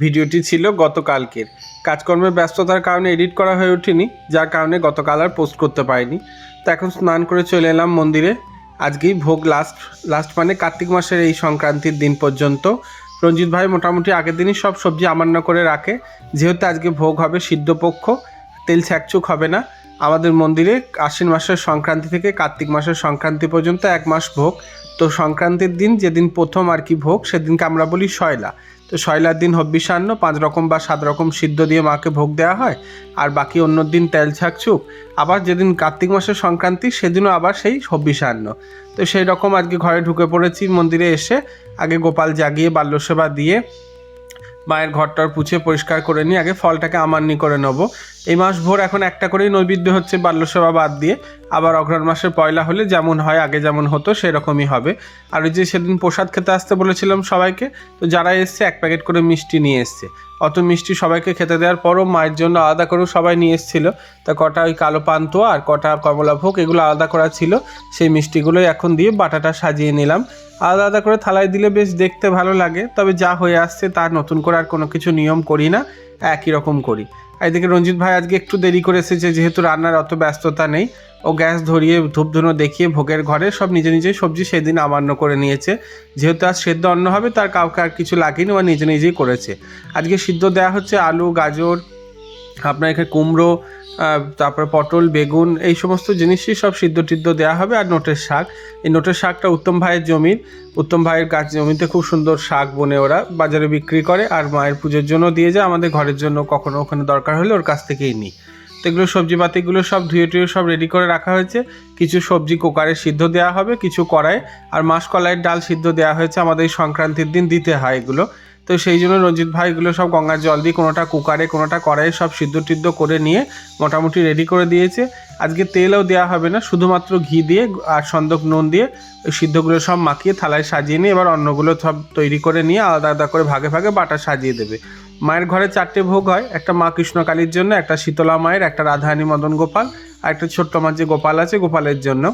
ভিডিওটি ছিল গতকালকের। কাজকর্মের ব্যস্ততার কারণে এডিট করা হয়ে ওঠেনি, যার কারণে গতকাল আর পোস্ট করতে পারিনি। তো এখন স্নান করে চলে এলাম মন্দিরে। আজকেই ভোগ লাস্ট লাস্ট মানে কার্তিক মাসের এই সংক্রান্তির দিন পর্যন্ত। রঞ্জিত ভাই মোটামুটি আগের দিনই সব সবজি আমান্য করে রাখে। যেহেতু আজকে ভোগ হবে সিদ্ধপক্ষ তেল ছ্যাকচুক হবে না। আমাদের মন্দিরে আশ্বিন মাসের সংক্রান্তি থেকে কার্তিক মাসের সংক্রান্তি পর্যন্ত এক মাস ভোগ। তো সংক্রান্তির দিন যেদিন প্রথম আর কি ভোগ, সেদিনকে আমরা বলি শয়লা। তো শয়লার দিন হব্বিষান্ন পাঁচ রকম বা সাত রকম সিদ্ধ দিয়ে মাকে ভোগ দেওয়া হয়, আর বাকি অন্য দিন তেল ছাকচুক আবার যেদিন কার্তিক মাসের সংক্রান্তি, সেদিনও আবার সেই হব্বিষান্ন তো সেই রকম আজকে ঘরে ঢুকে পড়েছি, মন্দিরে এসে আগে গোপাল জাগিয়ে, বাল্যসেবা দিয়ে মায়ের ঘরটার পুছে পরিষ্কার করে নিয়ে আগে ফলটাকে আমান্নি করে নেব। এই মাস ভোর এখন একটা করেই নৈবেদ্য হচ্ছে বাল্যসেবা বাদ দিয়ে। আবার অগ্রহণ মাসের পয়লা হলে যেমন হয়, আগে যেমন হতো, সেরকমই হবে। আর ওই যে সেদিন প্রসাদ খেতে আসতে বলেছিলাম সবাইকে, তো যারা এসছে, এক প্যাকেট করে মিষ্টি নিয়ে এসছে। অত মিষ্টি সবাইকে খেতে দেওয়ার পরও মায়ের জন্য আলাদা করেও সবাই নিয়ে এসেছিল। তা কটা ওই কালো পান্তুয়া আর কটা কমলাভোগ এগুলো আলাদা করা ছিল। সেই মিষ্টিগুলোই এখন দিয়ে বাটাটা সাজিয়ে নিলাম। আলাদা আলাদা করে থালায় দিলে বেশ দেখতে ভালো লাগে, তবে যা হয়ে আসছে তার নতুন করে আর কোনো কিছু নিয়ম করি না, একই রকম করি। এদিকে রঞ্জিত ভাই আজকে একটু দেরি করে এসেছে, যেহেতু রান্নার অত ব্যস্ততা নেই, ও গ্যাস ধরিয়ে ধূপধুনো দেখিয়ে ভোগের ঘরে সব নিজে নিজে সবজি সেদিন আমান্য করে নিয়েছে। যেহেতু আজ সেদ্ধ অন্ন হবে, তার কাউকে আর কিছু লাগেনি, ও নিজে নিজেই করেছে। আজকে সিদ্ধ দেওয়া হচ্ছে আলু, গাজর আপনার এখানে কুমড়ো তারপরে পটল, বেগুন, এই সমস্ত জিনিসই সব সিদ্ধ টিদ্ধ দেওয়া হবে আর নোটের শাক। এই নোটের শাকটা উত্তম ভাইয়ের জমির উত্তম ভাইয়ের গাছ জমিতে খুব সুন্দর শাক বনে ওরা বাজারে বিক্রি করে আর মায়ের পুজোর জন্য দিয়ে যায়। আমাদের ঘরের জন্য কখনো ওখানে দরকার হলে ওর কাছ থেকেই নিই। তো এগুলো সবজিপাতিগুলো সব ধুয়ে টুয়ে সব রেডি করে রাখা হয়েছে। কিছু সবজি কুকারে সিদ্ধ দেওয়া হবে, কিছু কড়াই আর মাসকলাইয়ের ডাল সিদ্ধ দেওয়া হয়েছে। আমাদের সংক্রান্তির দিন দিতে হয় এগুলো। তো সেই জন্য রঞ্জিত ভাই এগুলো সব গঙ্গার জল দিয়ে কোনোটা কুকারে, কোনোটা কড়াইয়ে সব সিদ্ধ টিদ্ধ করে নিয়ে মোটামুটি রেডি করে দিয়েছে। আজকে তেলও দেওয়া হবে না, শুধুমাত্র ঘি দিয়ে আর সন্দক নুন দিয়ে সিদ্ধগুলো সব মাখিয়ে থালায় সাজিয়ে নিয়ে এবার অন্নগুলো সব তৈরি করে নিয়ে আলাদা আলাদা করে ভাগে ভাগে বাটা সাজিয়ে দেবে। মায়ের ঘরে চারটে ভোগ হয়, একটা মা কৃষ্ণকালীর জন্য, একটা শীতলা মায়ের, একটা রাধারানী মদন গোপাল আর একটা ছোট্ট মার যে গোপাল আছে গোপালের জন্য।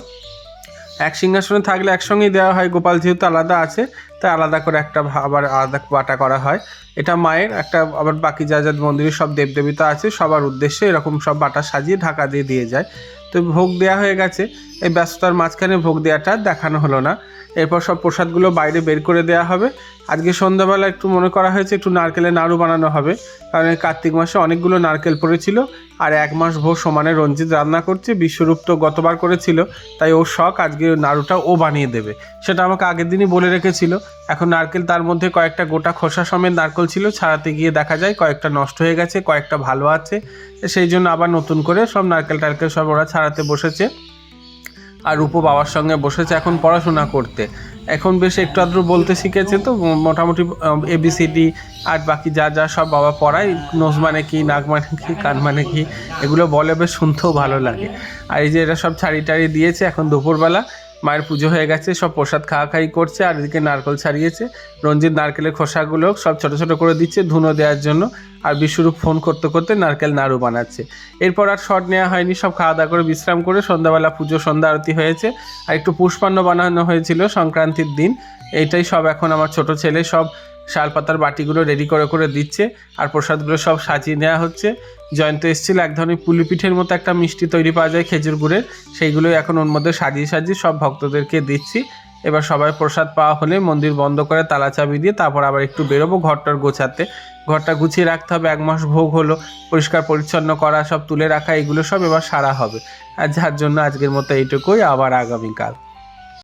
এক সিংহাসনে থাকলে একসঙ্গেই দেওয়া হয়, গোপাল যেহেতু আলাদা আছে তাই আলাদা করে একটা আবার আলাদা বাটা করা হয়। এটা মায়ের একটা, আবার বাকি যা যা মন্দিরে সব দেবদেবীতা আছে, সবার উদ্দেশ্যে এরকম সব বাটা সাজিয়ে ঢাকা দিয়ে দিয়ে যায়। তো ভোগ দেওয়া হয়ে গেছে, এই ব্যস্ততার মাঝখানে ভোগ দেওয়াটা দেখানো হলো না। এরপর সব প্রসাদগুলো বাইরে বের করে দেওয়া হবে। আজকে সন্ধ্যাবেলা একটু মনে করা হয়েছে, একটু নারকেলের নাড়ু বানানো হবে। কারণ কার্তিক মাসে অনেকগুলো নারকেল পড়েছিল, আর এক মাস ভোর সমানে রঞ্জিত রান্না করছে, বিশ্বরূপ তো গতবার করেছিল, তাই ওর শখ আজকে নাড়ুটা ও বানিয়ে দেবে। সেটা আমাকে আগের দিনই বলে রেখেছিল এখন নারকেল তার মধ্যে কয়েকটা গোটা খোসা সমেত নারকেল ছিল, ছাড়াতে গিয়ে দেখা যায় কয়েকটা নষ্ট হয়ে গেছে, কয়েকটা ভালো আছে। সেই জন্য আবার নতুন করে সব নারকেল টারকেল সব ওরা ছাড়াতে বসেছে। আর রূপো বাবার সঙ্গে বসেছে এখন পড়াশোনা করতে। এখন বেশ একটু আধটু বলতে শিখেছে তো, মোটামুটি এবিসিডি আর বাকি যা যা সব বাবা পড়ায়, নোজ মানে কি, নাক মানে কি, কান মানে কি, এগুলো বলে বেশ শুনতেও ভালো লাগে। আর এই যে এরা সব ছাড়ি টাড়ি দিয়েছে এখন দুপুরবেলা। মায়ের পুজো হয়ে গেছে, সব প্রসাদ খাওয়া খাই করছে, আর এদিকে নারকেল ছাড়িয়েছে। রঞ্জিত নারকেলের খোসাগুলো সব ছোটো ছোটো করে দিচ্ছে ধুনো দেওয়ার জন্য, আর বিশ্বরূপ ফোন করতে করতে নারকেল নাড়ু বানাচ্ছে। এরপর আর শট নেওয়া হয়নি, সব খাওয়া দাওয়া করে বিশ্রাম করে সন্ধ্যাবেলা পুজো, সন্ধ্যা আরতি হয়েছে, আর একটু পুষ্পান্ন বানানো হয়েছিল সংক্রান্তির দিন। এইটাই সব এখন আমার ছোট ছেলে, সব শালপাতার বাটিগুলো রেডি করে করে দিচ্ছে আর প্রসাদগুলো সব সাজিয়ে নেওয়া হচ্ছে। জয়ন্ত এসেছিল এক ধরনের পুলি পিঠের মতো একটা মিষ্টি তৈরি পাওয়া যায় খেজুর গুড়ের। সেইগুলোই এখন ওর মধ্যে সাজিয়ে সাজিয়ে সব ভক্তদেরকে দিচ্ছি। এবার সবাই প্রসাদ পাওয়া হলে মন্দির বন্ধ করে তালা চাবি দিয়ে তারপর আবার একটু বেরোবো ঘরটার গোছাতে। ঘরটা গুছিয়ে রাখতে হবে, এক মাস ভোগ হলো, পরিষ্কার পরিচ্ছন্ন করা, সব তুলে রাখা, এগুলো সব এবার সারা হবে। আর যার জন্য আজকের মতো এইটুকুই, আবার আগামীকাল।